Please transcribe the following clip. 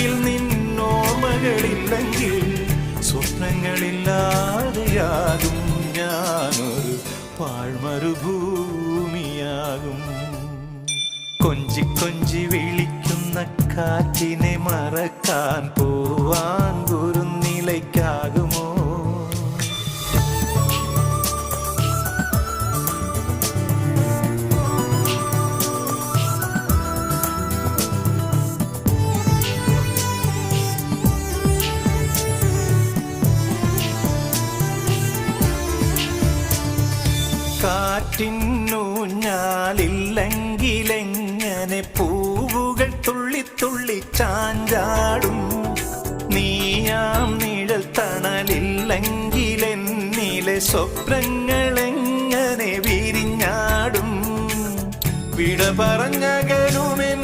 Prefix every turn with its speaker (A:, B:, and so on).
A: നെഞ്ചിൽ നിന്നോർമ്മകളില്ലെങ്കിൽ സ്വപ്നങ്ങളില്ലാതെയാകും ഞാനൊരു പാഴ്മരുഭൂമിയാകും. കൊഞ്ചി കൊഞ്ചി വിളിക്കുന്ന കാറ്റിനെ മറക്കാൻ പോവാൻ ഗുരുനിലയ്ക്കാകുമോ കാറ്റിന്നൂഞ്ഞാലില്ലെങ്കിലെങ്ങനെ പൂവുകൾ തുള്ളി തുള്ളി ചാഞ്ചാടും? നീയാം നിഴൽ തണലില്ലെങ്കിലെന്നിലെ സ്വപ്നങ്ങളെങ്ങനെ വിരിഞ്ഞാടും? വിട പറഞ്ഞകലുമെൻ